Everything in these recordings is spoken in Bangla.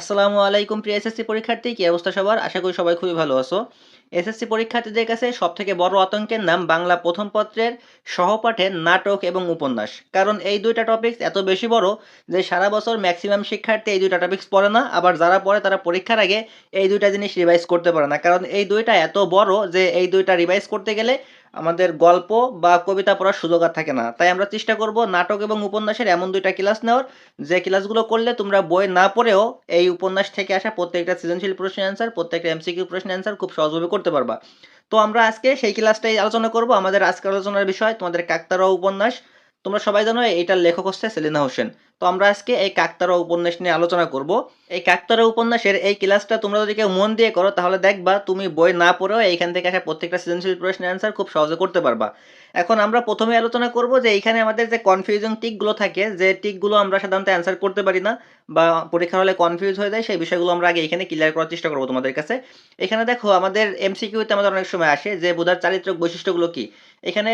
আসসালামু আলাইকুম প্রিয় এসএসসি পরীক্ষার্থী, কি অবস্থা সবার? আশা করি সবাই খুবই ভালো আছো। এসএসসি পরীক্ষার্থীদের কাছে সবথেকে বড় আতঙ্কের নাম বাংলা প্রথম পত্রের সহপাঠের নাটক এবং উপন্যাস। কারণ এই দুইটা টপিকস এত বেশি বড় যে সারা বছর ম্যাক্সিমাম শিক্ষার্থী এই দুইটা টপিকস পড়ে না, আবার যারা পড়ে তারা পরীক্ষার আগে এই দুইটা জিনিস রিভাইজ করতে পারে না। কারণ এই দুইটা এত বড় যে এই দুইটা রিভাইজ করতে গেলে আমাদের গল্প বা কবিতা পড়ার সুযোগ আর থাকে না। তাই আমরা চেষ্টা করব নাটক এবং উপন্যাসের এমন দুইটা ক্লাস নেওয়ার। যে ক্লাসগুলো করলে তোমরা বই না পড়েও এই উপন্যাস থেকে আসা প্রত্যেকটা সৃজনশীল প্রশ্নের অ্যান্সার প্রত্যেকটা এমসিকিউ প্রশ্নের অ্যান্সার খুব সহজভাবে করতে পারবা। তো আমরা আজকে সেই ক্লাসটাই আলোচনা করব। আমাদের আজকের আলোচনার বিষয় তোমাদের কাকতারা উপন্যাস। তোমরা সবাই জানো এইটার লেখক হচ্ছে সেলিনা হোসেন। তো আমরা আজকে এই কাকতারা উপন্যাস নিয়ে আলোচনা করব। এই কাকতারা উপন্যাসের এই ক্লাসটা তোমরা যদি কেউ মন দিয়ে করো, তাহলে দেখবা তুমি বই না পড়েও এইখান থেকে আসা প্রত্যেকটা সৃজনশীল প্রশ্নের অ্যান্সার খুব সহজে করতে পারবা। এখন আমরা প্রথমে আলোচনা করব যে এইখানে আমাদের যে কনফিউজিং টিকগুলো থাকে, যে টিকগুলো আমরা সাধারণত অ্যান্সার করতে পারি না বা পরীক্ষা হলে কনফিউজ হয়ে যায়, সেই বিষয়গুলো আমরা আগে এখানে ক্লিয়ার করার চেষ্টা করব তোমাদের কাছে। এখানে দেখো, আমাদের এমসিকিউতে আমাদের অনেক সময় আসে যে বুধার চারিত্রিক বৈশিষ্ট্যগুলো কি। এখানে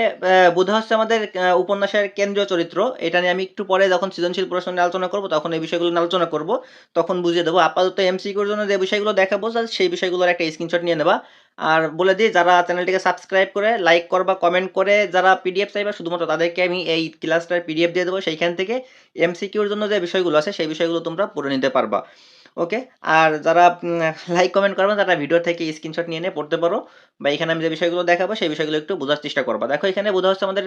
বুধা হচ্ছে আমাদের উপন্যাসের কেন্দ্রীয় চরিত্র। এটা নিয়ে আমি একটু পরে যখন সৃজনশীল প্রশ্ন নিয়ে আলোচনা করব, তখন এই বিষয়গুলো নিয়ে আলোচনা করব। তখন বুঝিয়ে দেবো, আপাতত এমসিকিউর জন্য যে বিষয়গুলো দেখাবো সেই বিষয়গুলোর একটা স্ক্রিনশট নিয়ে নেবা। আর বলে দিই, যারা চ্যানেলটিকে সাবস্ক্রাইব করে লাইক করবা কমেন্ট করে, যারা পিডিএফ চাইবা, শুধুমাত্র তাদেরকে আমি এই ক্লাসটার পিডিএফ দিয়ে দেবো। সেইখান থেকে এমসিকিউর জন্য যে বিষয়গুলো আছে, সেই বিষয়গুলো তোমরা পড়ে নিতে পারবা। ওকে? আর যারা লাইক কমেন্ট করবে, তারা ভিডিও থেকে স্ক্রিনশট নিয়ে নিয়ে পড়তে পারো। বা এখানে আমি যে বিষয়গুলো দেখাবো, সেই বিষয়গুলো একটু বোঝার চেষ্টা করবা। দেখো, এখানে বোঝা হচ্ছে আমাদের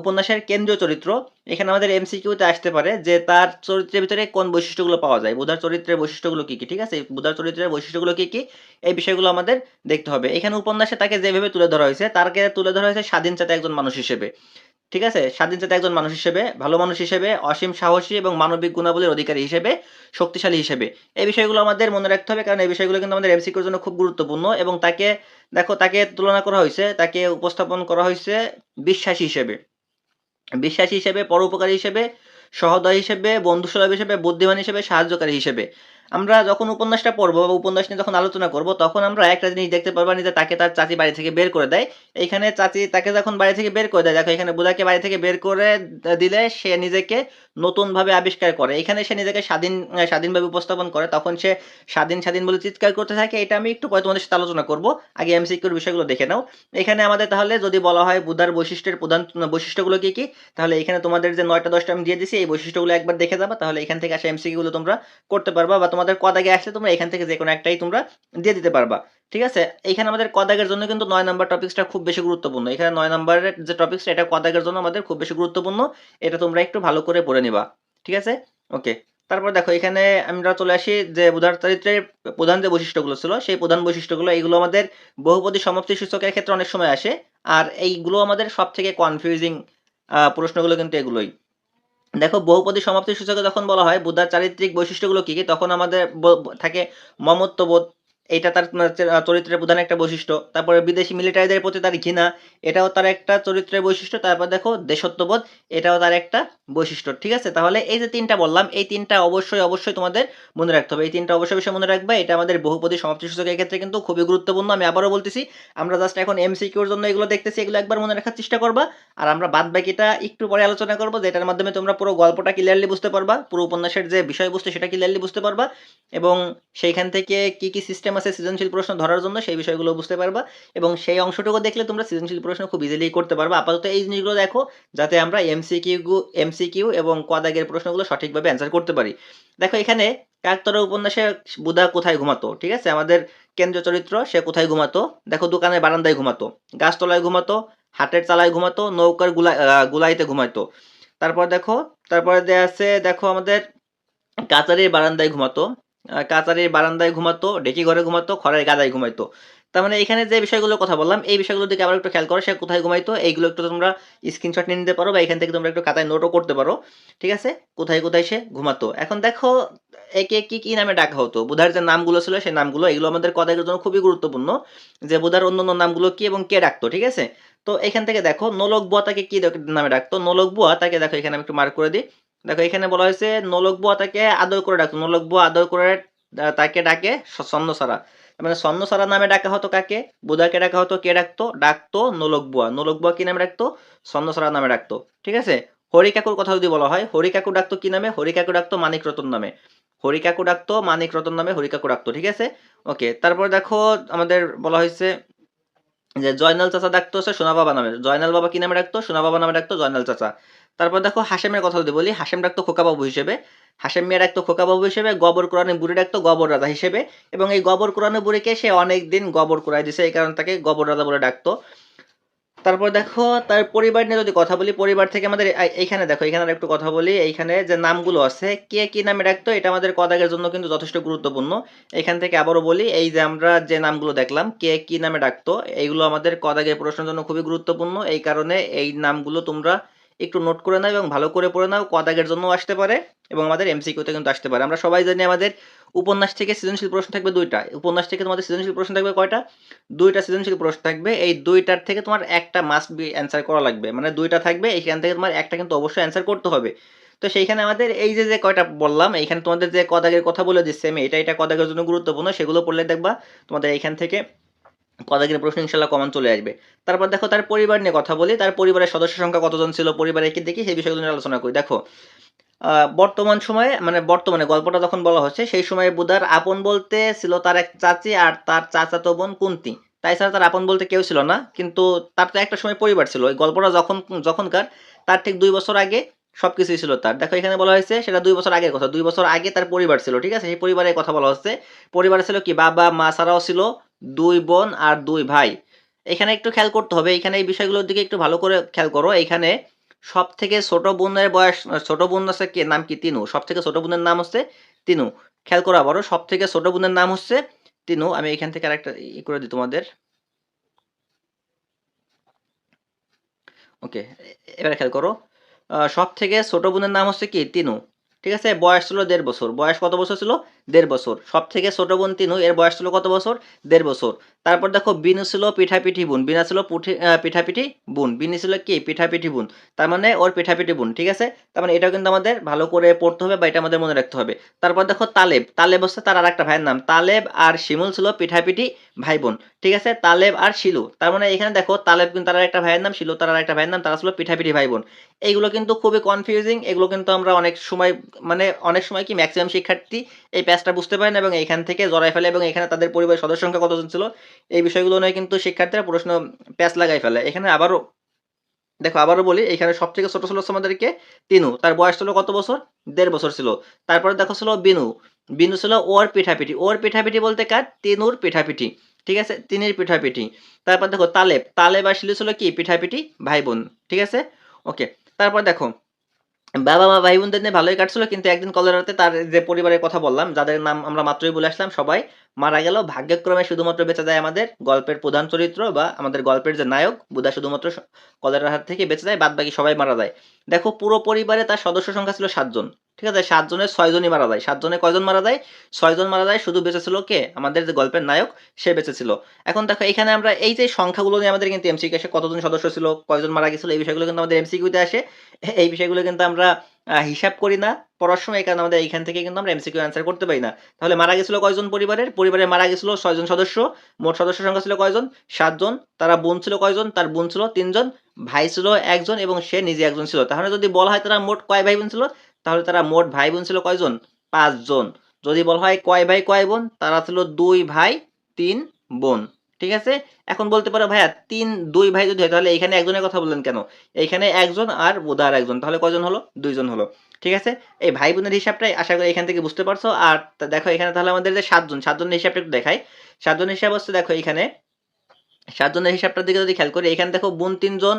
উপন্যাসের কেন্দ্রীয় চরিত্র। এখানে আমাদের এমসিকিউতে আসতে পারে যে তার চরিত্রের ভিতরে কোন বৈশিষ্ট্যগুলো পাওয়া যায়। বুধার চরিত্রের বৈশিষ্ট্যগুলো কি কি, ঠিক আছে? বুধার চরিত্রের বৈশিষ্ট্যগুলো কি কি, এই বিষয়গুলো আমাদের দেখতে হবে। এখানে উপন্যাসে তাকে যেভাবে তুলে ধরা হয়েছে তাকে তুলে ধরা হয়েছে স্বাধীন চেতা একজন মানুষ হিসেবে। ঠিক আছে? স্বাধীন চেতা একজন মানুষ হিসেবে, ভালো মানুষ হিসেবে, অসীম সাহসী এবং মানবিক গুণাবলীর অধিকারী হিসেবে, শক্তিশালী হিসেবে। এই বিষয়গুলো আমাদের মনে রাখতে হবে, কারণ এই বিষয়গুলো কিন্তু আমাদের এমসিকিউর জন্য খুব গুরুত্বপূর্ণ এবং তাকে, দেখো, তাকে তুলনা করা হয়েছে, তাকে উপস্থাপন করা হয়েছে বিশ্বাসী হিসেবে। বিশ্বাসী হিসেবে, পরোপকারী হিসেবে, সহদয় হিসেবে, বন্ধুসুলভ হিসেবে, বুদ্ধিমান হিসেবে, সাহায্যকারী হিসেবে। আমরা যখন উপন্যাসটা পড়ব বা উপন্যাস নিয়ে যখন আলোচনা করব, তখন আমরা একটা জিনিস দেখতে পারব যে তাকে তার চাচি বাড়ি থেকে বের করে দেয়। এখানে চাচি তাকে যখন বাড়ি থেকে বের করে দেয়, দেখো এখানে বুধাকে বাড়ি থেকে বের করে দিলে সে নিজেকে নতুনভাবে আবিষ্কার করে। এখানে সে নিজেকে স্বাধীন স্বাধীনভাবে উপস্থাপন করে। তখন সে স্বাধীন স্বাধীন বলে চিৎকার করতে থাকে। এটা আমি একটু পরে তোমাদের সাথে আলোচনা করব। আগে এমসিকিউর বিষয়গুলো দেখে নাও। এখানে আমাদের তাহলে যদি বলা হয় বুধার বৈশিষ্ট্যের প্রধান, বৈশিষ্ট্যগুলো কি কি, তাহলে এখানে তোমাদের যে নয়টা দশটা আমি দিয়ে দিছি, এই বৈশিষ্ট্যগুলো একবার দেখে যাবা। তাহলে এখান থেকে আসা এমসিকিউগুলো তোমরা করতে পারবা বা তোমাদের কদাগে আসলে তোমরা এখান থেকে যে কোনো একটাই তোমরা দিয়ে দিতে পারবা, ঠিক আছে? এখানে আমাদের কদাগের জন্য কিন্তু নয় নাম্বার টপিক্সটা খুব বেশি গুরুত্বপূর্ণ। এখানে নয় নাম্বারের যে টপিক্সটা এটা কদাগের জন্য আমাদের খুব বেশি গুরুত্বপূর্ণ। এটা তোমরা একটু ভালো করে পড়ে নিবা, ঠিক আছে? ওকে তারপর দেখো, এখানে আমরা চলে আসি যে বুধার চরিত্রের প্রধান যে বৈশিষ্ট্যগুলো ছিল, সেই প্রধান বৈশিষ্ট্যগুলো এইগুলো আমাদের বহুপদী সমাপ্তি সূচকের ক্ষেত্রে অনেক সময় আসে। আর এইগুলো আমাদের সব থেকে কনফিউজিং প্রশ্নগুলো কিন্তু এগুলোই। দেখো, বহুপদী সমাপ্তি সূচকে যখন বলা হয়, বুদ্ধার চারিত্রিক বৈশিষ্ট্যগুলো কি কি? তখন আমাদের থাকে মমত্ববোধ এটা তার চরিত্রের প্রধান একটা বৈশিষ্ট্য। তারপরে বিদেশি মিলিটারিদের প্রতি তার ঘৃণা, এটাও তার একটা চরিত্রের বৈশিষ্ট্য। তারপর দেখো, দেশত্ববোধ, এটাও তার একটা বৈশিষ্ট্য। ঠিক আছে? তাহলে এই যে তিনটা বললাম, এই তিনটা অবশ্যই অবশ্যই তোমাদের মনে রাখতে হবে। এই তিনটা অবশ্যই অবশ্যই মনে রাখবে। এটা আমাদের বহুপদী সমাপ্তি সূচকের ক্ষেত্রে কিন্তু খুবই গুরুত্বপূর্ণ। আমি আবারও বলতেছি, আমরা জাস্ট এখন এমসিকিউর জন্য এগুলো দেখতেছি, এগুলো একবার মনে রাখার চেষ্টা করবা। আর আমরা বাদ বাকিটা একটু পরে আলোচনা করব, যেটার মাধ্যমে তোমরা পুরো গল্পটা ক্লিয়ারলি বুঝতে পারবা। পুরো উপন্যাসের যে বিষয়বস্তু, সেটা ক্লিয়ারলি বুঝতে পারবা। এবং সেইখান থেকে কি কি সিস্টেম আছে সৃজনশীল প্রশ্ন ধরার জন্য সেই বিষয়গুলো বুঝতে পারবা এবং সেই অংশটুকু দেখলে তোমরা সৃজনশীল প্রশ্ন খুব ইজিলি করতে পারবা। আপাতত এই জিনিসগুলো দেখো, যাতে আমরা এমসিকিউ এমসিকিউ এবং কদাগের প্রশ্নগুলো সঠিকভাবে অ্যান্সার করতে পারি। দেখো এখানে কাকতরা উপন্যাসে বুধা কোথায় ঘুমাতো, ঠিক আছে? আমাদের কেন্দ্রীয় চরিত্র, সে কোথায় ঘুমাতো? দেখো দোকানের বারান্দায় ঘুমাতো, গাছতলায় ঘুমাতো, হাটের চালায় ঘুমাতো, নৌকারগুলা গুলাইতে ঘুমাতো তারপর দেখো, তারপরে দেয়া আছে, দেখো আমাদের কাচারির বারান্দায় ঘুমাতো। কাচারির বারান্দায় ঘুমাতো, ডেকি ঘরে ঘুমাতো, খড়ের গাদায় ঘুমাইতো। তার মানে এখানে যে বিষয়গুলোর কথা বললাম, এই বিষয়গুলো দিকে আবার একটু খেয়াল করো, সে কোথায় ঘুমাইতো, এইগুলো একটু তোমরা স্ক্রিনশট নিয়ে নিতে পারো বা এখান থেকে তোমরা একটু খাতায় নোটও করতে পারো। ঠিক আছে? কোথায় কোথায় সে ঘুমাতো? এখন দেখো, একে কি কি নামে ডাকা হতো? বুধার যে নামগুলো ছিল, সেই নামগুলো, এগুলো আমাদের কদাকের জন্য খুবই গুরুত্বপূর্ণ, যে বুধার অন্য অন্য নামগুলো কি এবং কে ডাকতো, ঠিক আছে? তো এখান থেকে দেখো, নোলক বুয়া তাকে কি নামে ডাকতো? নোলক বুয়া তাকে দেখো, এখানে আমি একটু মার্ক করে দিই। দেখো, এখানে বলা হয়েছে, নোলক বুয়া তাকে আদর করে ডাকতো নোলক বুয়া আদর করে তাকে ডাকে ছন্নসারা মানে ছন্নসারা নামে ডাকা হতো কাকে? বুধাকে ডাকা হতো, কে ডাকতো? ডাকতো নোলক বুয়া। নোলক বুয়া কি নামে ডাকতো? ছন্নসারা নামে ডাকতো। ঠিক আছে? হরি কাকুর কথা যদি বলা হয় হরি কাকু ডাকতো কি নামে? হরি কাকু ডাকতো মানিক রতন নামে। হরিকাকু ডাকতো, মানিক রতন নামে হরিকাকু ডাকতো। ঠিক আছে? ওকে, তারপর দেখো, আমাদের বলা হয়েছে যে, জয়নাল চাচা ডাকতো হচ্ছে সোনা বাবা নামে। জয়নাল বাবা কি নামে ডাকতো? সোনা বাবা নামে ডাকতো জয়নাল চাচা। তারপর দেখো হাসেমের কথা যদি বলি হাসেম ডাকতো খোকাবাবু হিসেবে। হাসেম মিয়া ডাকতো খোকাবাবু হিসেবে, গবর কোরআনে বুড়ি ডাকতো গবর রাজা হিসেবে। এবং এই গবর কোরআনে বুড়িকে সে অনেক দিন গবর কোরআই দিছে, এই কারণে তাকে গবর রাজা বলে ডাকতো। তারপর দেখো, তার পরিবার নিয়ে যদি কথা বলি, পরিবার থেকে আমাদের এইখানে দেখো, এখানে একটু কথা বলি, এইখানে যে নামগুলো আছে, কে কি নামে ডাকতো, এটা আমাদের কদাগের জন্য কিন্তু যথেষ্ট গুরুত্বপূর্ণ। এখান থেকে আবারও বলি, এই যে আমরা যে নামগুলো দেখলাম, কে কি নামে ডাকতো, এইগুলো আমাদের কদাগের প্রশ্নের জন্য খুবই গুরুত্বপূর্ণ। এই কারণে এই নামগুলো তোমরা একটু নোট করে নাও এবং ভালো করে পড়ে নাও কদাগের জন্য আসতে পারে এবং আমাদের এমসিকিউতে কিন্তু আসতে পারে। আমরা সবাই জানি আমাদের উপন্যাস থেকে সৃজনশীল প্রশ্ন থাকবে দুইটা। উপন্যাস থেকে তোমাদের সৃজনশীল প্রশ্ন থাকবে কয়টা? দুইটা সৃজনশীল প্রশ্ন থাকবে। এই দুইটার থেকে তোমার একটা মাস্ট বি অ্যান্সার করা লাগবে। মানে দুইটা থাকবে, এইখান থেকে তোমার একটা কিন্তু অবশ্যই অ্যান্সার করতে হবে। তো সেইখানে আমাদের এই যে যে কয়টা বললাম, এইখানে তোমাদের যে কদাগের কথা বলে দিচ্ছে আমি এটা এটা কদাগের জন্য গুরুত্বপূর্ণ সেগুলো পড়লে দেখবা তোমাদের এইখান থেকে কদাগের প্রশ্ন ইনশাল্লাহ কমন চলে আসবে। তারপর দেখো তার পরিবার নিয়ে কথা বলি, তার পরিবারের সদস্য সংখ্যা কতজন ছিল পরিবারে কি দেখি, সেই বিষয়গুলো নিয়ে আলোচনা করি। দেখো বর্তমান সময়ে মানে বর্তমানে গল্পটা যখন বলা হচ্ছে, সেই সময়ে বুধার আপন বলতে ছিল তার এক চাচি আর তার চাচাতো বোন কুন্তি। তাই ছাড়া তার আপন বলতে কেউ ছিল না, কিন্তু তার তো একটা সময় পরিবার ছিল। ওই গল্পটা যখন, যখনকার, তার ঠিক দুই বছর আগে সব কিছুই ছিল তার। দেখো, এখানে বলা হয়েছে, সেটা দুই বছর আগের কথা। দুই বছর আগে তার পরিবার ছিল, ঠিক আছে? সেই পরিবারের কথা বলা হচ্ছে। পরিবারে ছিল কি? বাবা, মা ছাড়াও ছিল। দুই বোন আর দুই ভাই। এখানে একটু খেয়াল করতে হবে, এখানে এই বিষয়গুলোর দিকে একটু ভালো করে খেয়াল করো। এখানে সব থেকে ছোট বোনের বয়স, ছোট বোন আছে কে, নাম কি, তিনু? সব থেকে ছোট বোনের নাম হচ্ছে তিনু। খেয়াল করো আবারও সব থেকে ছোট বোনের নাম হচ্ছে তিনু। আমি এখান থেকে আরেকটা ই করে দিই তোমাদের। ওকে, এবার খেয়াল করো। সব থেকে ছোট বোনের নাম হচ্ছে কি, তিনু। ঠিক আছে? বয়স ছিল দেড় বছর। বয়স কত বছর ছিল? দেড় বছর। সব থেকে ছোট বোন তিনু, এর বয়স ছিল কত বছর? দেড় বছর। তারপর দেখো, বিনু ছিল পিঠাপিঠি বোন। বিনা ছিল পুঠি পিঠাপিঠি বোন। বিনি ছিল কি? পিঠাপিঠি বোন। তার মানে ওর পিঠাপিঠি বোন, ঠিক আছে? তার মানে এটাও কিন্তু আমাদের ভালো করে পড়তে হবে বা এটা আমাদের মনে রাখতে হবে। তারপর দেখো, তালেব। তালেব হচ্ছে তার আরেকটা ভাইয়ের নাম। তালেব আর শিমুল ছিল পিঠাপিঠি ভাই বোন, ঠিক আছে? তালেব আর শিলু। তার মানে এখানে দেখো, তালেব কিন্তু তার একটা ভাইয়ের নাম, শিলু তার একটা ভাইয়ের নাম, তারা ছিল পিঠাপিঠি ভাই বোন। এইগুলো কিন্তু খুবই কনফিউজিং এগুলো কিন্তু আমরা অনেক সময় মানে অনেক সময় কি ম্যাক্সিমাম শিক্ষার্থী এই প্যাচটা বুঝতে পারে না এবং এইখান থেকে জড়াই ফেলে এবং এখানে তাদের পরিবারের সদস্য সংখ্যা কতজন ছিল? এই বিষয়গুলো নিয়ে কিন্তু শিক্ষার্থীরা প্রশ্ন প্যাচ লাগাই ফেলে। এখানে আবারও, দেখো আবারও বলি, এখানে সব থেকে ছোট ছিল আমাদেরকে তিনু। তার বয়স ছিল কত বছর? দেড় বছর ছিল। তারপরে দেখো ছিল বিনু। বিনু ছিল ওর পিঠাপিঠি। ওর পিঠাপিঠি বলতে কার? তিনুর পিঠাপিঠি। ঠিক আছে? তিনের পিঠাপিঠি। তারপর দেখো তালেব। তালেব আর শিলু ছিল কি? পিঠাপিঠি ভাই বোন ঠিক আছে? ওকে। তারপর দেখো বাবা মা ভাই বোনদের নিয়ে ভালোই কাটছিল, কিন্তু একদিন কলেরাতে তার যে পরিবারের কথা বললাম, যাদের নাম আমরা মাত্রই বলে আসলাম সবাই মারা গেল। ভাগ্যক্রমে শুধুমাত্র বেঁচে যায় আমাদের গল্পের প্রধান চরিত্র বা আমাদের গল্পের যে নায়ক, বুধা শুধুমাত্র কলেরার হাত থেকে বেঁচে যায় বাদ বাকি সবাই মারা যায়। দেখো, পুরো পরিবারে তার সদস্য সংখ্যা ছিল সাতজন, ঠিক আছে? সাতজনের ছয়জনই মারা যায়। সাতজনে কয়জন মারা যায়? ছয়জন মারা যায়, শুধু বেঁচে ছিল কে? আমাদের যে গল্পের নায়ক, সে বেঁচে ছিল এখন দেখো, এখানে আমরা এই যে সংখ্যাগুলো নিয়ে আমাদের কিন্তু এমসিকিউ আসে কতজন সদস্য ছিল, কয়জন মারা গেছিল, এই বিষয়গুলো কিন্তু আমাদের এমসিকিউতে আসে। এই বিষয়গুলো কিন্তু আমরা হিসাব করি না, পড়ার সময়, কারণে আমাদের এখান থেকে কিন্তু আমরা এমসিকিউ অ্যান্সার করতে পারি না। তাহলে মারা গেছিল কয়জন পরিবারের? পরিবারে মারা গেছিল ছয়জন সদস্য, মোট সদস্য সংখ্যা ছিল কয়জন? সাতজন। তারা বোন ছিল কয়জন? তার বোন ছিল তিনজন। ভাই ছিল একজন এবং সে নিজে একজন ছিল। তাহলে যদি বলা হয় তারা মোট কয় ভাই বোন ছিল, তাহলে তারা মোট ভাই বোন ছিল কয়জন? পাঁচজন। যদি বলা হয় কয় ভাই, কয় বোন, তারা ছিল দুই ভাই, তিন বোন। ঠিক আছে? এখন বলতে পারো ভাইয়া, তিন, দুই ভাই যদি হয়, তাহলে এখানে একজনের কথা বললেন কেন? এইখানে একজন আর বোধার একজন, তাহলে কজন হলো? দুইজন হলো। ঠিক আছে? এই ভাই বোনের হিসাবটাই আশা করি এখান থেকে বুঝতে পারছ। আর দেখো, এখানে তাহলে আমাদের যে সাতজন, সাতজনের হিসাবটা একটু দেখাই। সাতজনের হিসাব হচ্ছে দেখো এখানে, সাতজনের হিসাবটার দিকে যদি খেয়াল করি, এখানে দেখো বোন তিনজন,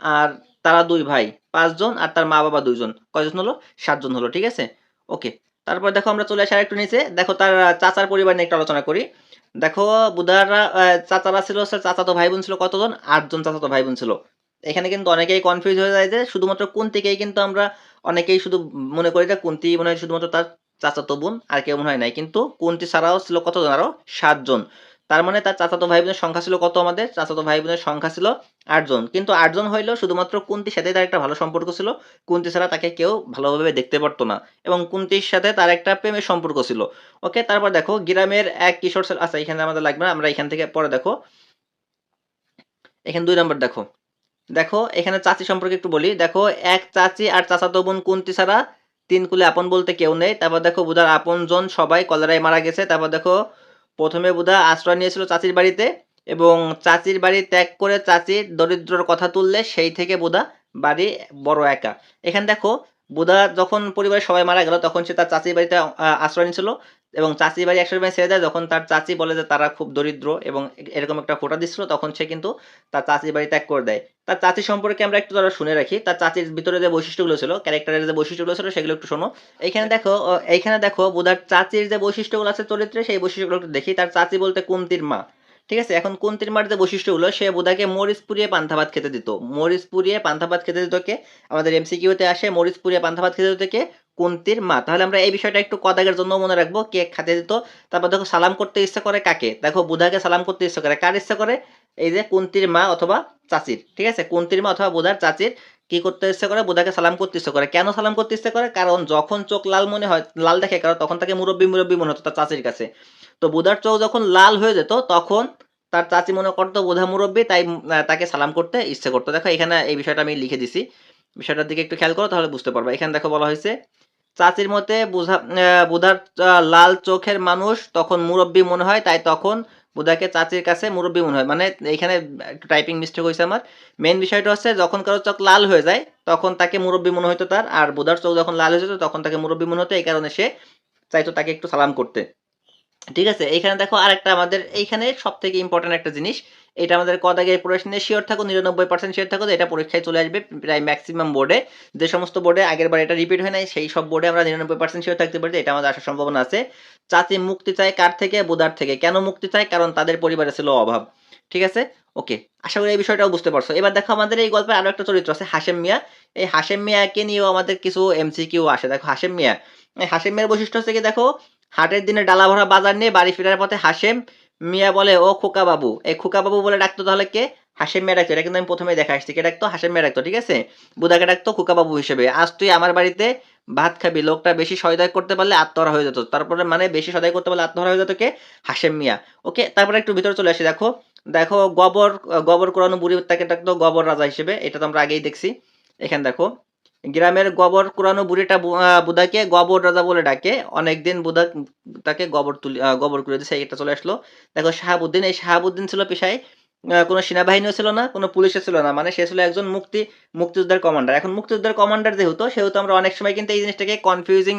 আর তারা দুই ভাই, পাঁচজন, আর তার মা বাবা দুইজন। কয়জন হলো? সাতজন হলো, ঠিক আছে? ওকে, তারপর দেখো আমরা চলে আসি আরেকটু নিচে। দেখো তার চাচার পরিবার নিয়ে একটু আলোচনা করি। দেখো, বুধারা চাচারা ছিল চাচাতো ভাই বোন ছিল কতজন? আটজন চাচাতো ভাই বোন ছিল। এখানে কিন্তু অনেকেই কনফিউজ হয়ে যায় যে শুধুমাত্র কুন্তিকেই কিন্তু আমরা অনেকেই শুধু মনে করি যে কুন্তি মনে হয় শুধুমাত্র তার চাচাতো বোন, আর কেউ মনে হয় নাই। কিন্তু কুন্তি ছাড়াও ছিল কতজন? আরও সাতজন। তার মানে তার চাচাতো ভাই বোনের সংখ্যা ছিল কত আমাদের? চাচাতো ভাই বোনের সংখ্যা ছিল আটজন। কিন্তু আটজন হইলেও শুধুমাত্র কুন্তির সাথে তার একটা ভালো সম্পর্ক ছিল। কুন্তি ছাড়া তাকে কেউ ভালোভাবে দেখতে পারতো না। এবং কুন্তির সাথে তার একটা প্রেমের সম্পর্ক ছিল। ওকে, তারপর দেখো গ্রামের এক কিশোর আচ্ছা এখানে আমাদের লাগবে না। আমরা এখান থেকে পরে দেখো। এখানে দুই নম্বর দেখো। দেখো, এখানে চাচি সম্পর্কে একটু বলি। দেখো, এক চাচি আর চাচাতো বোন কুন্তি ছাড়া তিন কুলে আপন বলতে কেউ নেই। তারপর দেখো বুধার আপনজন সবাই কলেরায় মারা গেছে। তারপর দেখো প্রথমে বুধা আশ্রয় নিয়েছিল চাচির বাড়িতে এবং চাচির বাড়ি ত্যাগ করে চাচির দরিদ্রর কথা তুললে সেই থেকে বুধা বাড়ি বড় একা। এখানে দেখো বুধা যখন পরিবারের সবাই মারা গেল, তখন সে তার চাচির বাড়িতে আশ্রয় নিয়েছিল। এবং চাচির বাড়ি একশো ছেড়ে দেয়, যখন তার চাচি বলে যে তারা খুব দরিদ্র এবং এরকম একটা ফোটা দিচ্ছিল, তখন সে কিন্তু তার চাচির বাড়ি ত্যাগ করে দেয়। তার চাচি সম্পর্কে আমরা একটু তারা শুনে রাখি। তার চাচির ভিতরে যে বৈশিষ্ট্যগুলো ছিল ক্যারেক্টারের যে বৈশিষ্ট্যগুলো ছিল, সেগুলো একটু শোনো। এইখানে দেখো এইখানে দেখো, বুধার চাচির যে বৈশিষ্ট্যগুলো আছে চরিত্রে, সেই বৈশিষ্ট্যগুলো একটু দেখি। তার চাচি বলতে কুন্তির মা। ঠিক আছে? এখন কুন্তির মার যে বৈশিষ্ট্যগুলো, সে বুধাকে মরিচ পুড়িয়ে পান্তা ভাত খেতে দিত। মরিচ পুড়িয়ে পান্তা ভাত খেতে দিত কে? আমাদের এমসিকিউতে আসে মরিচ পুড়িয়ে পান্তা ভাত খেতে দিত কে? কুন্তির মা? তাহলে আমরা এই বিষয়টা একটু কদাগের জন্য মনে রাখব। কে খাতে দিত? তারপর দেখো, সালাম করতে ইচ্ছা করে কাকে? দেখো, বুধাকে সালাম করতে ইচ্ছা করে। কার ইচ্ছা করে? এই যে কুন্তির মা অথবা চাচির, ঠিক আছে? কুন্তির মা অথবা বুধার চাচির কি করতে ইচ্ছে করে? বুধাকে সালাম করতে ইচ্ছে করে। কেন সালাম করতে ইচ্ছে করে? কারণ যখন চোখ লাল মনে হয়, লাল দেখে, কারণ তখন তাকে মুরব্বী মুরব্বী মনে হতো তার চাচির কাছে। তো বুধার চোখ যখন লাল হয়ে যেত, তখন তার চাচি মনে করতো, বোধা মুরব্বী, তাই তাকে সালাম করতে ইচ্ছে করতো। দেখো, এখানে এই বিষয়টা আমি লিখে দিছি। বিষয়টার দিকে একটু খেয়াল করো, তাহলে বুঝতে পারবে। এখানে দেখো বলা হয়েছে চাচির মতে বুঝা বুধার লাল চোখের মানুষ তখন মুরব্বী মনে হয়, তাই তখন বুধাকে চাচির কাছে মুরব্বী মনে হয়। মানে এখানে টাইপিং মিস্টেক হয়েছে আমার। মেন বিষয়টা হচ্ছে, যখন কারও চোখ লাল হয়ে যায়, তখন তাকে মুরব্বী মনে হতো তার। আর বুধার চোখ যখন লাল হয়ে যেত, তখন তাকে মুরব্বী মনে হতো। এই কারণে সে চাইতো তাকে একটু সালাম করতে। ঠিক আছে? এইখানে দেখো আরেকটা আমাদের, এইখানে সব থেকে ইম্পর্টেন্ট একটা জিনিস। এটা আমাদের কদাগের প্রশ্নে শিওর থাকো নিরানব্বই পার্সেন্ট শিওর থাকো এটা পরীক্ষায় চলে আসবে প্রায় ম্যাক্সিমাম বোর্ডে যে সমস্ত বোর্ডে আগের বার এটা রিপিট হয় নাই, সেই সব বোর্ডে আমরা নিরানব্বই পার্সেন্ট শিওর থাকতে পারি এটা আমাদের আসার সম্ভাবনা আছে। চাচি মুক্তি চায় কার থেকে? বুদার থেকে। কেন মুক্তি চায়? কারণ তাদের পরিবারে ছিল অভাব। ঠিক আছে? ওকে আশা করি এই বিষয়টাও বুঝতে পারছ। এবার দেখো আমাদের এই গল্পে আরও একটা চরিত্র আছে হাসেম মিয়া। এই হাসেম মিয়াকে নিয়েও আমাদের কিছু এমসিকিউ আসে। দেখো হাসেম মিয়া। এই হাসেম মিয়ার বৈশিষ্ট্য হচ্ছে কি, দেখো, হাটের দিনে ডালা ভরা বাজার নিয়ে বাড়ি ফেরার পথে হাসেম মিয়া বলে, ও খোকা বাবু। এই খোকা বাবু বলে ডাকতো তাহলে কে? হাসেম মিয়া ডাকতো। এটা কিন্তু আমি প্রথমে দেখা আসছি। কে ডাকতো? হাসেম মিয়া ডাকতো। ঠিক আছে? বুদাকে ডাকতো? খোকা বাবু হিসেবে। আজ তুই আমার বাড়িতে ভাত খাবি। লোকটা বেশি সয়দায় করতে পারলে আত্মহরা হয়ে যেত। তারপরে মানে বেশি সদাই করতে পারলে আত্মহরা হয়ে যেত কে? হাসেম মিয়া। ওকে, তারপরে একটু ভিতরে চলে আসি, দেখো। দেখো, গবর গবর কোরআন বুড়ি তাকে ডাকতো গবর রাজা হিসেবে। এটা তো আমরা আগেই দেখছি। এখানে দেখো। গ্রামের গোবর কুরানো বুড়িটা বুধাকে গোবর রাজা বলে ডাকে। অনেকদিন বুধা তাকে গোবর তুলি গবর করে দিয়েছে এটা চলে আসলো। দেখো, শাহাবুদ্দিন, এই শাহাবুদ্দিন ছিল পেশায় কোনো সেনাবাহিনীও ছিল না, কোনো পুলিশও ছিল না। মানে সে ছিল একজন মুক্তি মুক্তিযোদ্ধার কমান্ডার এখন মুক্তিযোদ্ধার কমান্ডার যেহেতু, সেহেতু আমরা অনেক সময় কিন্তু এই জিনিসটাকে কনফিউজিং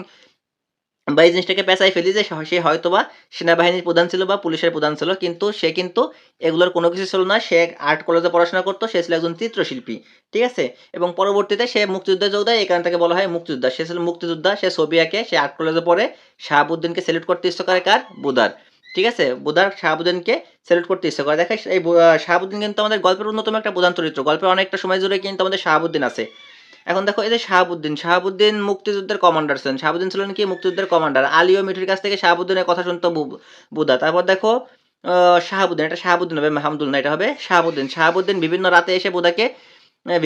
বা এই জিনিসটাকে পেঁচাই ফেলি যে সে- হয়তো বা সেনাবাহিনীর প্রধান ছিল বা পুলিশের প্রধান ছিল, কিন্তু সে কিন্তু এগুলোর কোনো কিছু ছিল না। সে আর্ট কলেজে পড়াশোনা করতো, সে ছিল একজন চিত্রশিল্পী, ঠিক আছে? এবং পরবর্তীতে সে মুক্তিযুদ্ধে যোগ দেয় এই কারণে তাকে বলা হয় মুক্তিযোদ্ধা। সে ছিল মুক্তিযোদ্ধা, সে ছবি আঁকে সে আর্ট কলেজে পড়ে, শাহাবুদ্দিনকে সেলিউট করতে ইচ্ছে করে কার? বুদার, ঠিক আছে? বুদার শাহাবুদ্দিনকে সেলিউট করতে ইচ্ছে করে। দেখে এই শাহাবুদ্দিন কিন্তু আমাদের গল্পের অন্যতম একটা প্রধান চরিত্র। গল্পের অনেকটা সময় জুড়ে কিন্তু আমাদের শাহাবুদ্দিন আছে। এখন দেখো এই যে শাহাবুদ্দিন শাহাবুদ্দিন মুক্তিযুদ্ধের কমান্ডার ছিলেন। শাহাবুদ্দিন ছিলেন কি? মুক্তিযুদ্ধের কমান্ডার আলী ও মিঠুর কাছ থেকে শাহাবুদ্দিনের কথা শুনতো বুদা। তারপর দেখো শাহাবুদ্দিন, এটা শাহাবুদ্দিন হবে, মাহমুদুল না, এটা হবে শাহাবুদ্দিন। শাহাবুদ্দিন বিভিন্ন রাতে এসে বুদাকে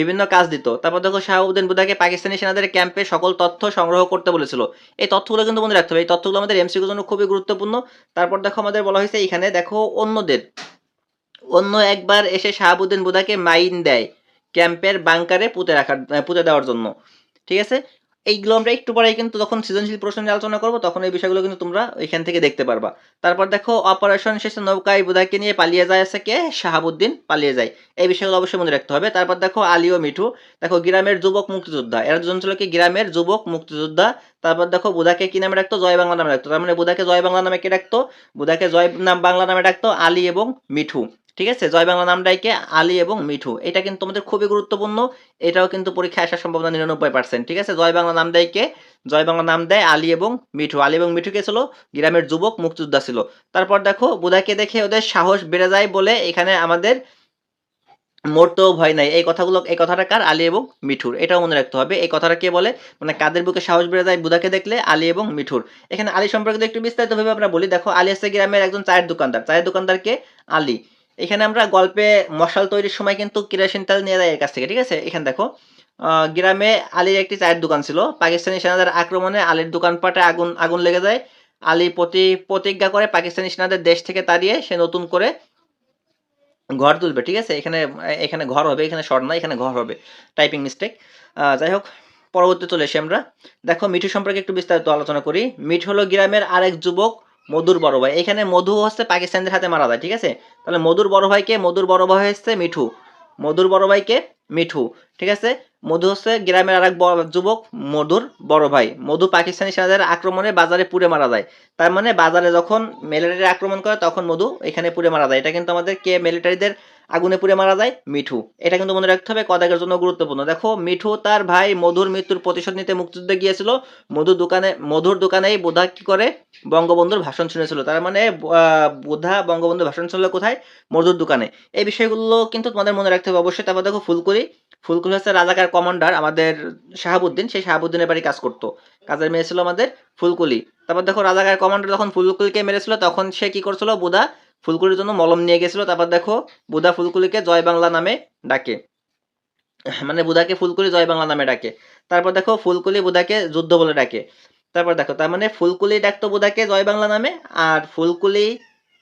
বিভিন্ন কাজ দিত। তারপর দেখো শাহাবুদ্দিন বুদাকে পাকিস্তানি সেনাদের ক্যাম্পে সকল তথ্য সংগ্রহ করতে বলেছিল। এই তথ্যগুলো কিন্তু মনে রাখতে হবে। এই তথ্যগুলো আমাদের এমসিকিউর জন্য খুবই গুরুত্বপূর্ণ। তারপর দেখো আমাদের বলা হয়েছে, এখানে দেখো অন্যদের। অন্য একবার এসে শাহাবুদ্দিন বুদাকে মাইন দেয়। ক্যাম্পের বাংকারে পুঁতে রাখার পুঁতে দেওয়ার জন্য। ঠিক আছে? এইগুলো আমরা একটু পরেই কিন্তু যখন সৃজনশীল প্রশ্ন নিয়ে আলোচনা করব, তখন এই বিষয়গুলো কিন্তু তোমরা এখান থেকে দেখতে পারবা। তারপর দেখো অপারেশন শেষে নৌকায় বুদাকে নিয়ে পালিয়ে যায় আছে কে? শাহাবুদ্দিন পালিয়ে যায়। এই বিষয়গুলো অবশ্যই মনে রাখতে হবে। তারপর দেখো, আলী ও মিঠু। দেখো, গ্রামের যুবক মুক্তিযোদ্ধা। এরা দুজন ছিল কি? গ্রামের যুবক মুক্তিযোদ্ধা। তারপর দেখো, বুধাকে কি নামে ডাকতো জয় বাংলা নামে ডাকতো তার মানে বুধাকে জয় বাংলা নামে কে ডাকতো বুধাকে জয় নাম বাংলা নামে ডাকতো আলী এবং মিঠু। ঠিক আছে? জয় বাংলা নাম ডাইকে আলী এবং মিঠু। এটা কিন্তু আমাদের খুবই গুরুত্বপূর্ণ। এটাও কিন্তু পরীক্ষায় আসার সম্ভাবনা নিরানব্বই পার্সেন্ট ঠিক আছে? জয় বাংলা নাম দেয় কে জয় বাংলা নাম দেয় আলী এবং মিঠু। আলী এবং মিঠু কে ছিল? গ্রামের যুবক মুক্তিযোদ্ধা ছিল। তারপর দেখো, বুধাকে দেখে ওদের সাহস বেড়ে যায় বলে এখানে আমাদের মরতেও ভয় নাই। এই কথাগুলো, এই কথাটা কার? আলী এবং মিঠুর। এটাও মনে রাখতে হবে। এই কথাটা কে বলে? মানে কাদের বুকে সাহস বেড়ে যায় বুধাকে দেখলে? আলী এবং মিঠুর। এখানে আলী সম্পর্কে একটু বিস্তারিতভাবে আমরা বলি। দেখো, আলী হচ্ছে গ্রামের একজন চায়ের দোকানদার। চায়ের দোকানদারকে আলী। এখানে আমরা গল্পে মশাল তৈরির সময় কিন্তু কেরোসিন তেল নিয়ে যায় এর কাছ থেকে, ঠিক আছে? এখানে দেখো গ্রামে আলীর একটি চায়ের দোকান ছিল। পাকিস্তানি সেনাদের আক্রমণে আলীর দোকানপাটে আগুন আগুন লেগে যায়। আলী প্রতি, প্রতিজ্ঞা করে পাকিস্তানি সেনাদের দেশ থেকে তাড়িয়ে সে নতুন করে ঘর তুলবে, ঠিক আছে? এখানে এখানে ঘর হবে, এখানে শর্ট না এখানে ঘর হবে। টাইপিং মিস্টেক যাই হোক, পরবর্তী চলে এসে আমরা। দেখো, মিঠু সম্পর্কে একটু বিস্তারিত আলোচনা করি। মিঠু হলো গ্রামের আরেক যুবক। মধুর বড় ভাই। এখানে মধু হচ্ছে পাকিস্তানদের হাতে মারা যায়, ঠিক আছে? তাহলে মধুর বড় ভাইকে, মধুর বড় ভাই হচ্ছে মিঠু। মধুর বড় ভাইকে মিঠু, ঠিক আছে? মধু হচ্ছে গ্রামের আর এক যুবক মধুর বড় ভাই। মধু পাকিস্তানি সেনাদের আক্রমণে বাজারে পুড়ে মারা যায়। তার মানে বাজারে যখন মিলিটারি আক্রমণ করে, তখন মধু এখানে পুড়ে মারা যায়। এটা কিন্তু আমাদের কে মিলিটারিদের আগুনে পুড়ে মারা যায় মিঠু। এটা কিন্তু মনে রাখতে হবে কদাকের জন্য গুরুত্বপূর্ণ। দেখো, মিঠু তার ভাই মধুর মৃত্যুর প্রতিশোধ নিতে মুক্তিযুদ্ধে গিয়েছিল। মধুর দোকানে, মধুর দোকানেই বোধা কি করে? বঙ্গবন্ধুর ভাষণ শুনেছিল। তার মানে বোধা বঙ্গবন্ধুর ভাষণ শুনলো কোথায়? মধুর দোকানে। এই বিষয়গুলো কিন্তু তোমাদের মনে রাখতে হবে। অবশ্যই তারপর দেখো ফুলকুড়ি। ফুলকুড়ি হচ্ছে রাজাকার কমান্ডার আমাদের শাহাবুদ্দিন। সেই শাহাবুদ্দিনের বাড়ি কাজ করতো। কাজের মেয়ে ছিল আমাদের ফুলকুলি। তারপর দেখো রাজাকার কমান্ডার যখন ফুলকুলিকে মেরেছিল, তখন সে কি করছিল? বুধা ফুলকুলির জন্য মলম নিয়ে গেছিল। তারপর দেখো বুধা ফুলকুলিকে জয় বাংলা নামে ডাকে। মানে বুধাকে ফুলকুলি জয় বাংলা নামে ডাকে। তারপর দেখো ফুলকুলি বুধাকে যুদ্ধ বলে ডাকে। তারপর দেখো, তার মানে ফুলকুলি ডাকতো বুধাকে জয় বাংলা নামে, আর ফুলকুলি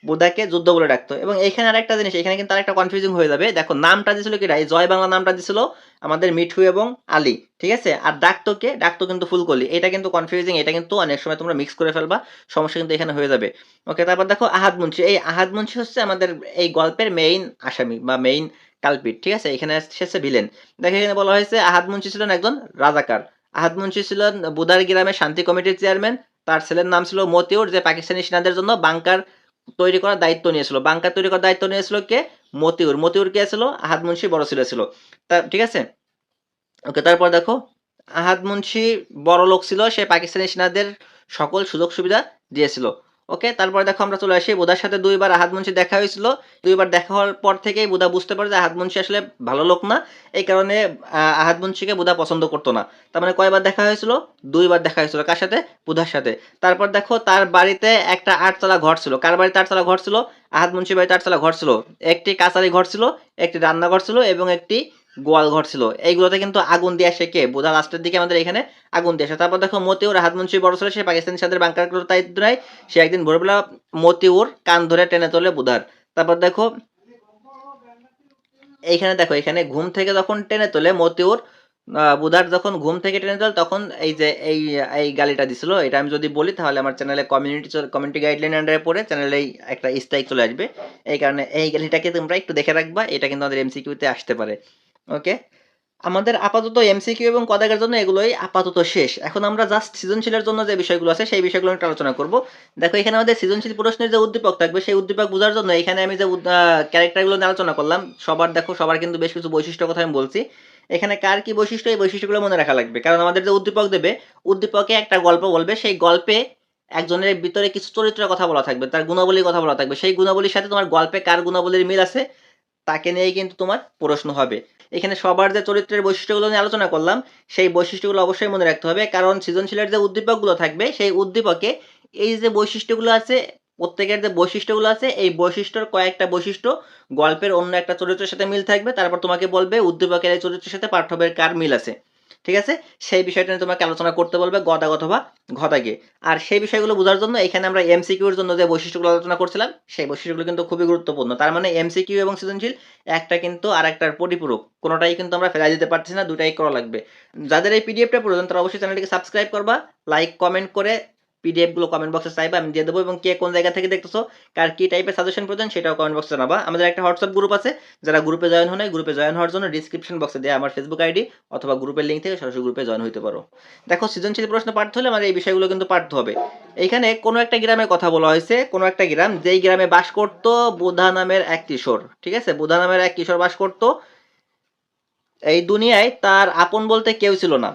বুধাকে যুদ্ধ বলে ডাকতো। এবং এখানে আরেকটা জিনিস এখানে কিন্তু আরেকটা কনফিউজিং হয়ে যাবে। দেখো, নামটা দিছিল কি এই জয় বাংলা নামটা দিছিল আমাদের মিঠু এবং আলী, ঠিক আছে? আর ডাকতো কে? ডাকতো কিন্তু ফুলকলি। এটা কিন্তু কনফিউজিং এটা কিন্তু অনেক সময় তোমরা মিক্স করে ফেলবা, সমস্যা কিন্তু এখানে হয়ে যাবে। ওকে তারপর দেখো আহাদ মুন্সি। এই আহাদ মুন্সি হচ্ছে আমাদের এই গল্পের মেইন আসামি বা মেইন কালপিট ঠিক আছে? এখানে শেষে ভিলেন দেখো, এখানে বলা হয়েছে আহাদ মুন্সি ছিলেন একজন রাজাকার। আহাদ মুন্সি ছিলেন বুদার গ্রামের শান্তি কমিটির চেয়ারম্যান তার ছেলের নাম ছিল মতিউর, যে পাকিস্তানি সেনাদের জন্য বাংকার তৈরি করার দায়িত্ব নিয়েছিল। বাংকার তৈরি করার দায়িত্ব নিয়েছিল কে? মতিউর। মতিউর কে ছিল? আহাদ মুন্সি বড় ছেলে ছিল। তা, ঠিক আছে? ওকে, তারপর দেখো, আহাদ মুন্সি বড় লোক ছিল, সে পাকিস্তানি সেনাদের সকল সুযোগ সুবিধা দিয়েছিল। ওকে তারপর দেখো আমরা চলে আসি বুধার সাথে। দুইবার আহাদ মুন্সি দেখা হয়েছিল। দুইবার দেখা হওয়ার পর থেকেই বুধা বুঝতে পারে যে আহাদ মুন্সি আসলে ভালো লোক না। এই কারণে আহ, আহাদ মুন্সিকে বুধা পছন্দ করতো না। তার মানে কয়বার দেখা হয়েছিল? দুইবার দেখা হয়েছিল। কার সাথে? বুধার সাথে। তারপর দেখো তার বাড়িতে একটা আটতলা ঘর ছিল। কার বাড়িতে আটতলা ঘর ছিল? আহাদ মুন্সি বাড়িতে আটতলা ঘর ছিল। একটি কাছারি ঘর ছিল একটি রান্নাঘর ছিল এবং একটি গোয়াল ঘর ছিল। এইগুলোতে কিন্তু আগুন দিয়ে আসে কে? বোধা লাস্টের দিকে আমাদের এখানে আগুন দিয়ে আসে। তারপর দেখো মতিউর হাত মুন্সি বড় ছিল, সে পাকিস্তানি সাথে বাংকার দায়িত্ব নেয়। সে একদিন ভোরবেলা মতিউর কান ধরে টেনে তোলে বুধার। তারপর দেখো, এইখানে দেখো, এখানে ঘুম থেকে যখন টেনে তোলে মতিউর বুধার যখন ঘুম থেকে টেনে তোলে তখন এই যে এই এই গালিটা দিছিল, এটা আমি যদি বলি তাহলে আমার চ্যানেলে কমিউনিটি কমিউনিটি গাইডলাইন আন্ডারে পড়ে চ্যানেলে একটা স্ট্রাইক চলে আসবে। এই কারণে এই গালিটাকে তোমরা একটু দেখে রাখবা, এটা কিন্তু আমাদের এমসিকিউতে আসতে পারে। ওকে আমাদের আপাতত এমসিকিউ এবং কদাকের জন্য এগুলোই আপাতত শেষ। এখন আমরা জাস্ট সৃজনশীলের জন্য যে বিষয়গুলো আছে, সেই বিষয়গুলো একটু আলোচনা করব। দেখো, এখানে আমাদের সৃজনশীল প্রশ্নের যে উদ্দীপক থাকবে, সেই উদ্দীপক বোঝার জন্য এখানে আমি যে ক্যারেক্টারগুলো নিয়ে আলোচনা করলাম, সবার দেখো, সবার কিন্তু বেশ কিছু বৈশিষ্ট্য কথা আমি বলছি। এখানে কার কি বৈশিষ্ট্য, এই বৈশিষ্ট্যগুলো মনে রাখা লাগবে। কারণ আমাদের যে উদ্দীপক দেবে, উদ্দীপকে একটা গল্প বলবে, সেই গল্পে একজনের ভিতরে কিছু চরিত্রের কথা বলা থাকবে, তার গুণাবলীর কথা বলা থাকবে। সেই গুণাবলীর সাথে তোমার গল্পে কার গুণাবলীর মিল আছে তাকে নিয়েই কিন্তু তোমার প্রশ্ন হবে। এখানে সবার যে চরিত্রের বৈশিষ্ট্যগুলো নিয়ে আলোচনা করলাম, সেই বৈশিষ্ট্যগুলো অবশ্যই মনে রাখতে হবে। কারণ সৃজনশীলের যে উদ্দীপকগুলো থাকবে, সেই উদ্দীপকে এই যে বৈশিষ্ট্যগুলো আছে, প্রত্যেকের যে বৈশিষ্ট্যগুলো আছে, এই বৈশিষ্ট্যর কয়েকটা বৈশিষ্ট্য গল্পের অন্য একটা চরিত্রের সাথে মিল থাকবে। তারপর তোমাকে বলবে, উদ্দীপকের এই চরিত্রের সাথে পাঠ্যবের কার মিল আছে? ঠিক আছে? সেই বিষয়টা নিয়ে তোমাকে আলোচনা করতে বলবে গদাগ অথবা ঘদাগে। আর সেই বিষয়গুলো বোঝার জন্য এখানে আমরা এমসিকিউর জন্য যে বৈশিষ্ট্যগুলো আলোচনা করছিলাম, সেই বৈশিষ্ট্যগুলো কিন্তু খুবই গুরুত্বপূর্ণ। তার মানে এমসিকিউ এবং সৃজনশীল একটা কিন্তু আর একটার পরিপূরক। কোনোটাই কিন্তু আমরা ফেলাই দিতে পারছি না, দুটাই করা লাগবে। যাদের এই পিডিএফটা প্রয়োজন, তারা অবশ্যই চ্যানেলটিকে সাবস্ক্রাইব করবা লাইক কমেন্ট করে পিডিএফগুলো কমেন্ট বক্সে চাইবে, আমি দিয়ে দেবো। এবং কে কোন জায়গা থেকে দেখতেছো, কার কি টাইপের সাজেশন প্রয়োজন, সেটাও কমেন্ট বক্সে জানাবা আমাদের একটা হোয়াটসঅ্যাপ গ্রুপ আছে, যারা গ্রুপে জয়েন হয় গ্রুপে জয়েন হওয়ার জন্য ডিসক্রিপশন বক্সে দেওয়া আমার ফেসবুক আইডি অথবা গ্রুপের লিঙ্ক থেকে সরাসরি গ্রুপে জয়েন হতে পারো। দেখো, সৃজনশীল প্রশ্ন পাঠতে হলে আমাদের এই বিষয়গুলো কিন্তু পাঠতে হবে। এইখানে কোনো একটা গ্রামের কথা বলা হয়েছে, কোনো একটা গ্রাম, যেই গ্রামে বাস করত বুধা নামের এক কিশোর, ঠিক আছে? বুধা নামের এক কিশোর বাস করত। এই দুনিয়ায় তার আপন বলতে কেউ ছিল না।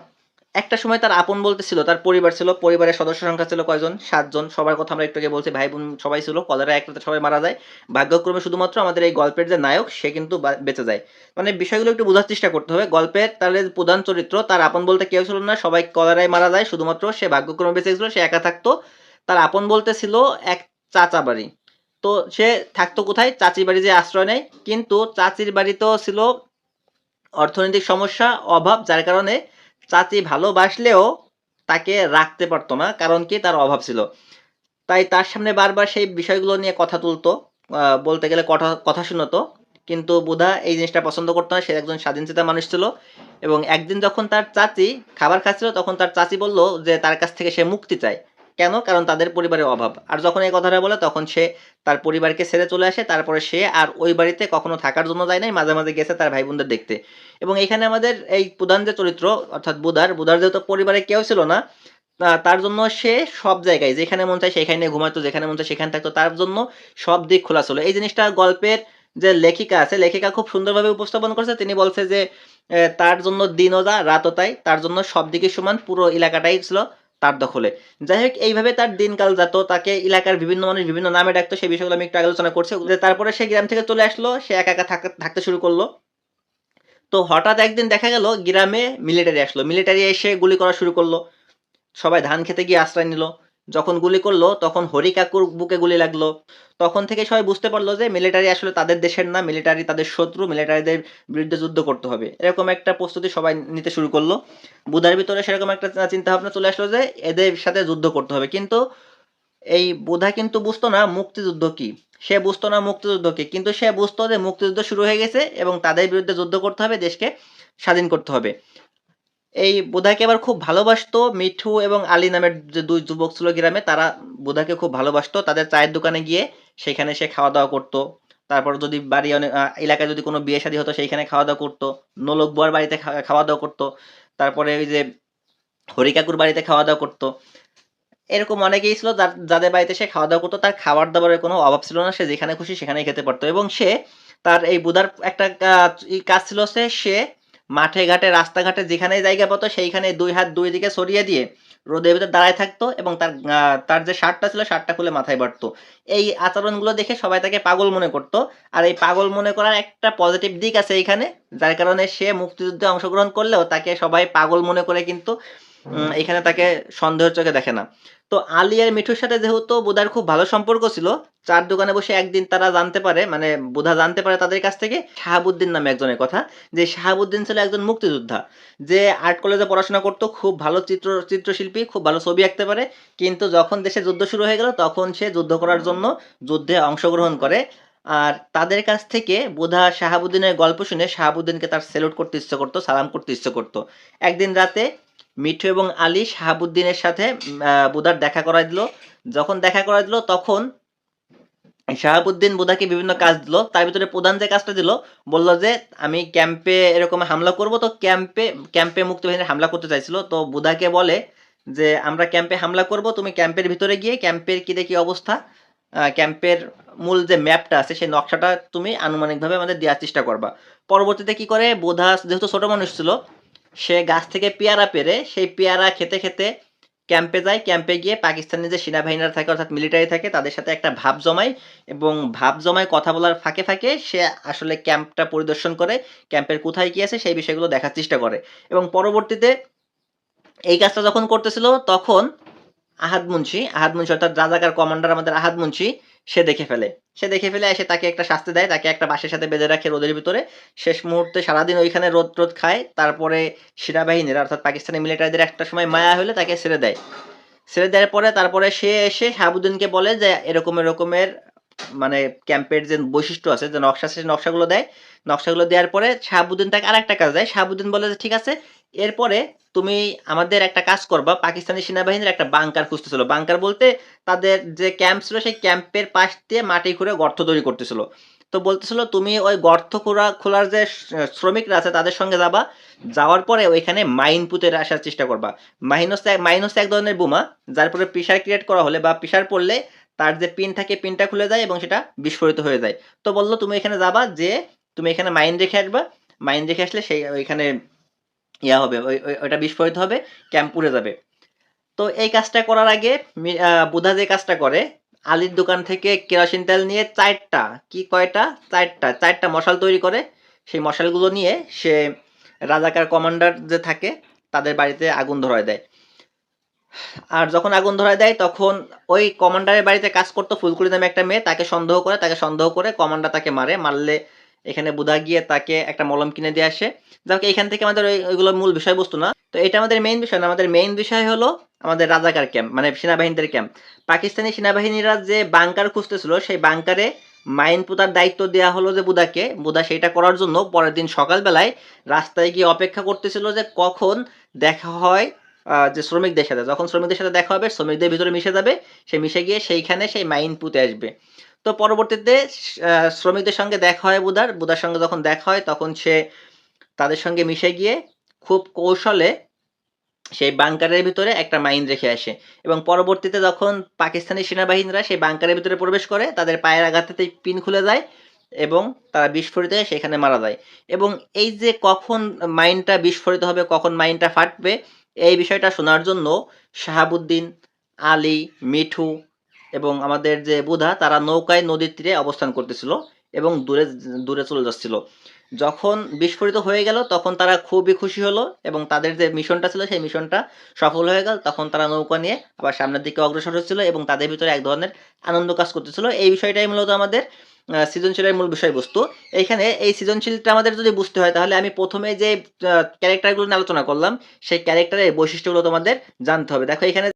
একটা সময় তার আপন বলতে ছিল, তার পরিবার ছিল, পরিবারের সদস্য সংখ্যা ছিল কয়জন? সাতজন। সবার কথা আমরা একটু আগে বলছি, ভাই বোন সবাই ছিল, কলেরা একটাতে সবাই মারা যায়। ভাগ্যক্রমে শুধুমাত্র আমাদের এই গল্পের যে নায়ক, সে কিন্তু বেঁচে যায়। মানে বিষয়গুলো একটু বোঝার চেষ্টা করতে হবে। গল্পের তার প্রধান চরিত্র, তার আপন বলতে কেউ ছিল না। সবাই কলেরায় মারা যায়, শুধুমাত্র সে ভাগ্যক্রমে বেঁচে ছিল সে একা থাকতো। তার আপন বলতে ছিল এক চাচা বাড়ি। তো সে থাকতো কোথায়? চাচির বাড়ি যে আশ্রয় নেয়। কিন্তু চাচির বাড়িতেও ছিল অর্থনৈতিক সমস্যা, অভাব, যার কারণে চাচি ভালোবাসলেও তাকে রাখতে পারতো না, কারণ কি তার অভাব ছিল। তাই তার সামনে বারবার সেই বিষয়গুলো নিয়ে কথা তুলতো বলতে গেলে কথা কথা শুনতো। কিন্তু বুধা এই জিনিসটা পছন্দ করতো না, সে একজন স্বাধীনচেতা মানুষ ছিল। এবং একদিন যখন তার চাচি খাবার খাচ্ছিল, তখন তার চাচি বলল যে তার কাছ থেকে সে মুক্তি চায়। কেন? কারণ তাদের পরিবারের অভাব। আর যখন এই কথাটা বলে, তখন সে তার পরিবারকে ছেড়ে চলে আসে। তারপরে সে আর ওই বাড়িতে কখনো থাকার জন্য যায় নাই, মাঝে মাঝে গেছে তার ভাই বোনদের দেখতে। এবং এখানে আমাদের এই প্রধান যে চরিত্র, অর্থাৎ বুধার বুধার যেহেতু পরিবারে কেউ ছিল না তার জন্য সে সব জায়গায়, যেখানে মন চায় সেখানে ঘুমাতো যেখানে মন চায় সেখানে থাকতো, তার জন্য সব দিক খোলা ছিল। এই জিনিসটা গল্পের যে লেখিকা আছে, লেখিকা খুব সুন্দরভাবে উপস্থাপন করছে। তিনি বলছে যে তার জন্য দিনও যা, রাতও তাই। তার জন্য সব দিকে সমান, পুরো এলাকাটাই ছিল তার দখলে। যাই হোক, এইভাবে তার দিনকাল যেত। তাকে এলাকার বিভিন্ন মানুষ বিভিন্ন নামে ডাকতো। সেই বিষয়গুলো আমি একটু আলোচনা করছি। তারপরে সে গ্রাম থেকে চলে আসলো। সে একা একা থাক- থাকতে শুরু করল। তো হঠাৎ একদিন দেখা গেল, গ্রামে মিলিটারি আসলো। মিলিটারি এসে গুলি করা শুরু করল। সবাই ধান খেতে গিয়ে আশ্রয় নিল। যখন গুলি করল, তখন হরি কাকুর বুকে গুলি লাগল। তখন থেকে সবাই বুঝতে পারল যে মিলিটারি আসলে তাদের দেশের না মিলিটারি তাদের শত্রু মিলিটারিদের বিরুদ্ধে যুদ্ধ করতে হবে। এরকম একটা প্রস্তুতি সবাই নিতে শুরু করল। বুধার ভিতরে সেরকম একটা চিন্তা ভাবনা চলে আসলো যে এদের সাথে যুদ্ধ করতে হবে। কিন্তু এই বুধা কিন্তু বুঝতো না মুক্তিযুদ্ধ কি। সে বুঝতো না মুক্তিযুদ্ধ কি। কিন্তু সে বুঝতো যে মুক্তিযুদ্ধ শুরু হয়ে গেছে এবং তাদের বিরুদ্ধে যুদ্ধ করতে হবে, দেশকে স্বাধীন করতে হবে। এই বুধাকে আবার খুব ভালোবাসতো মিঠু এবং আলী নামের যে দুই যুবক ছিল গ্রামে, তারা বুধাকে খুব ভালোবাসতো। তাদের চায়ের দোকানে গিয়ে সেখানে সে খাওয়া দাওয়া করতো। তারপর যদি বাড়ি অনেক এলাকায় যদি কোনো বিয়ে শাদী হতো, সেইখানে খাওয়া দাওয়া করতো। নোলক বুয়ার বাড়িতে খাওয়া দাওয়া করতো। তারপরে ওই যে হরিকাকুর বাড়িতে খাওয়া দাওয়া করতো। এরকম অনেকেই ছিল যাদের বাড়িতে সে খাওয়া দাওয়া করতো। তার খাবার দাবারের কোনো অভাব ছিল না। সে যেখানে খুশি সেখানেই খেতে পারতো। এবং সে তার এই বুধার একটা কাজ ছিল সে মাঠে, ঘাটে, রাস্তাঘাটে যেখানে জায়গা পেতো সেইখানে দুই হাত দুই দিকে সরিয়ে দিয়ে রোদের ভিতরে দাঁড়ায় থাকতো এবং তার তার যে শার্টটা ছিল শার্টটা খুলে মাথায় বাড়তো এই আচরণগুলো দেখে সবাই তাকে পাগল মনে করতো। আর এই পাগল মনে করার একটা পজিটিভ দিক আছে এইখানে, যার কারণে সে মুক্তিযুদ্ধে অংশগ্রহণ করলেও তাকে সবাই পাগল মনে করে কিন্তু এখানে তাকে সন্দেহের চোখে দেখে না। তো আলী আর মিঠুর সাথে যেহেতু বুধার খুব ভালো সম্পর্ক ছিল, চার দোকানে বসে একদিন তারা জানতে পারে মানে বুধা জানতে পারে তাদের কাছ থেকে শাহাবুদ্দিন নামে একজনের কথা, যে শাহাবুদ্দিন ছিল একজন মুক্তিযোদ্ধা, যে আর্ট কলেজে পড়াশোনা করতো, খুব ভালো চিত্র, চিত্রশিল্পী, খুব ভালো ছবি আঁকতে পারে, কিন্তু যখন দেশে যুদ্ধ শুরু হয়ে গেল, তখন সে যুদ্ধ করার জন্য যুদ্ধে অংশগ্রহণ করে। আর তাদের কাছ থেকে বোধা শাহাবুদ্দিনের গল্প শুনে শাহাবুদ্দিনকে তার সেলুট করতে ইচ্ছে করতো, সালাম করতে ইচ্ছে করতো। একদিন রাতে মিঠু এবং আলী শাহাবুদ্দিনের সাথে বুধার দেখা করাই দিল। যখন দেখা করাই দিল, তখন শাহাবুদ্দিন বুধাকে বিভিন্ন কাজ দিল। তার ভিতরে প্রধান যে কাজটা দিল, বলল যে, আমি ক্যাম্পে এরকম হামলা করব। তো ক্যাম্পে ক্যাম্পে মুক্তিবাহিনীর হামলা করতে চাইছিল। তো বুধাকে বলে যে, আমরা ক্যাম্পে হামলা করব। তুমি ক্যাম্পের ভিতরে গিয়ে ক্যাম্পের কি দেখি অবস্থা? ক্যাম্পের মূল যে ম্যাপটা আছে, সেই নকশাটা তুমি আনুমানিকভাবে আমাদের দেওয়ার চেষ্টা করবা। পরবর্তীতে কি করে? বোধা যেহেতু ছোট মানুষ ছিল সে গাছ থেকে পেয়ারা পেরে সেই পেয়ারা খেতে খেতে ক্যাম্পে যায়। ক্যাম্পে গিয়ে পাকিস্তানের যে সেনাবাহিনীরা থাকে, অর্থাৎ মিলিটারি থাকে, তাদের সাথে একটা ভাব জমায় এবং ভাব জমায় কথা বলার ফাঁকে ফাঁকে সে আসলে ক্যাম্পটা পরিদর্শন করে, ক্যাম্পের কোথায় কি আছে সেই বিষয়গুলো দেখার চেষ্টা করে। এবং পরবর্তীতে এই কাজটা যখন করতেছিল, তখন আহাদ মুন্সি আহাদ মুন্সি অর্থাৎ রাজাকার কমান্ডার আমাদের আহাদ মুন্সি সে দেখে ফেলে। সে দেখে ফেলে এসে তাকে একটা শাস্তি দেয়, তাকে একটা বাসের সাথে বেঁধে রাখে রোদের ভিতরে। শেষ মুহূর্তে সারাদিন ওইখানে রোদ রোদ খায়, তারপরে সেনাবাহিনীর অর্থাৎ পাকিস্তানি মিলিটারিদের একটা সময় মায়া হলে তাকে ছেড়ে দেয়। ছেড়ে দেওয়ার পরে তারপরে সে এসে শাহাবুদ্দিনকে বলে যে, এরকম, এরকমের মানে ক্যাম্পের যে বৈশিষ্ট্য আছে, যে নকশা আছে নকশাগুলো দেয়। নকশাগুলো দেওয়ার পরে শাহাবুদ্দিন তাকে আর একটা কাজ দেয়। শাহাবুদ্দিন বলে যে, ঠিক আছে এরপরে তুমি আমাদের একটা কাজ করবা, পাকিস্তানি সেনাবাহিনীর একটা বাংকার খুঁজতেছিল। বাংকার বলতে তাদের যে ক্যাম্প ছিল, সেই ক্যাম্পের পাশ দিয়ে মাটি খুঁড়ে গর্ত তৈরি করতেছিল। তো বলতেছিল, তুমি ওই গর্ত খোঁড়া, খোলার যে শ্রমিকরা আছে, তাদের সঙ্গে যাবা। যাওয়ার পরে ওইখানে মাইন পুঁতে আসার চেষ্টা করবা। মাইন হচ্ছে মাইন হচ্ছে এক ধরনের বোমা, যার পরে প্রেশার ক্রিয়েট করা হলে বা প্রেশার পড়লে তার যে পিন থাকে পিনটা খুলে যায় এবং সেটা বিস্ফোরিত হয়ে যায়। তো বলল, তুমি এখানে যাবা যে তুমি এখানে মাইন রেখে আসবা। মাইন রেখে আসলে সেই, ওইখানে ইয়া হবে, ওই, ওই- ওইটা বিস্ফোরিত হবে, ক্যাম্প পুড়ে যাবে। তো এই কাজটা করার আগে বুধা যে কাজটা করে, আলির দোকান থেকে কেরোসিন তেল নিয়ে চারটা, কি কয়টা? চারটা চারটা মশাল তৈরি করে। সেই মশালগুলো নিয়ে সে রাজাকার কমান্ডার যে থাকে, তাদের বাড়িতে আগুন ধরায় দেয়। আর যখন আগুন ধরায় দেয়, তখন ওই কমান্ডারের বাড়িতে কাজ করতো ফুলকুড়ি নামে একটা মেয়ে, তাকে সন্দেহ করে, তাকে সন্দেহ করে কমান্ডার তাকে মারে। মারলে এখানে বুধা গিয়ে তাকে একটা মলম কিনে দিয়ে আসে। যাক এইখান থেকে আমাদের ওইগুলো মূল বিষয়বস্তু না। তো এটা আমাদের মেইন বিষয় না। আমাদের মেইন বিষয় হলো আমাদের রাজাকার ক্যাম্প মানে সেনাবাহিনীদের ক্যাম্প পাকিস্তানি সেনাবাহিনীরা যে বাংকার খুঁজতেছিল, সেই বাংকারে মাইন পোতার দায়িত্ব দেওয়া হলো যে বুদাকে বুদা সেটা করার জন্য পরের দিন সকালবেলায় রাস্তায় গিয়ে অপেক্ষা করতেছিল যে কখন দেখা হয় যে শ্রমিকদের সাথে। যখন শ্রমিকদের সাথে দেখা হবে, শ্রমিকদের ভিতরে মিশে যাবে। সে মিশে গিয়ে সেইখানে সেই মাইন পুঁতে আসবে। তো পরবর্তীতে শ্রমিকদের সঙ্গে দেখা হয় বুধার। বুধার সঙ্গে যখন দেখা হয়, তখন সে তাদের সঙ্গে মিশে গিয়ে খুব কৌশলে সেই বাংকারের ভিতরে একটা মাইন রেখে আসে। এবং পরবর্তীতে যখন পাকিস্তানি সেনাবাহিনীরা সেই বাংকারের ভিতরে প্রবেশ করে, তাদের পায়ের আঘাতেই পিন খুলে যায় এবং তারা বিস্ফোরিত হয়ে সেখানে মারা যায়। এবং এই যে কখন মাইনটা বিস্ফোরিত হবে, কখন মাইনটা ফাটবে, এই বিষয়টা শোনার জন্য শাহাবুদ্দিন, আলী, মিঠু এবং আমাদের যে বুধা, তারা নৌকায় নদীর তীরে অবস্থান করতেছিল এবং দূরে দূরে চলে যাচ্ছিল। যখন বিস্ফোরিত হয়ে গেল, তখন তারা খুবই খুশি হলো এবং তাদের যে মিশনটা ছিল, সেই মিশনটা সফল হয়ে গেল। তখন তারা নৌকা নিয়ে আবার সামনের দিকে অগ্রসর হচ্ছিল এবং তাদের ভিতরে এক ধরনের আনন্দ কাজ করতেছিল। এই বিষয়টাই মূলত আমাদের সৃজনশীলের মূল বিষয়বস্তু। এইখানে এই সৃজনশীলটা আমাদের যদি বুঝতে হয়, তাহলে আমি প্রথমে যে ক্যারেক্টারগুলো নিয়ে আলোচনা করলাম, সেই ক্যারেক্টারের বৈশিষ্ট্যগুলো তোমাদের জানতে হবে। দেখো, এখানে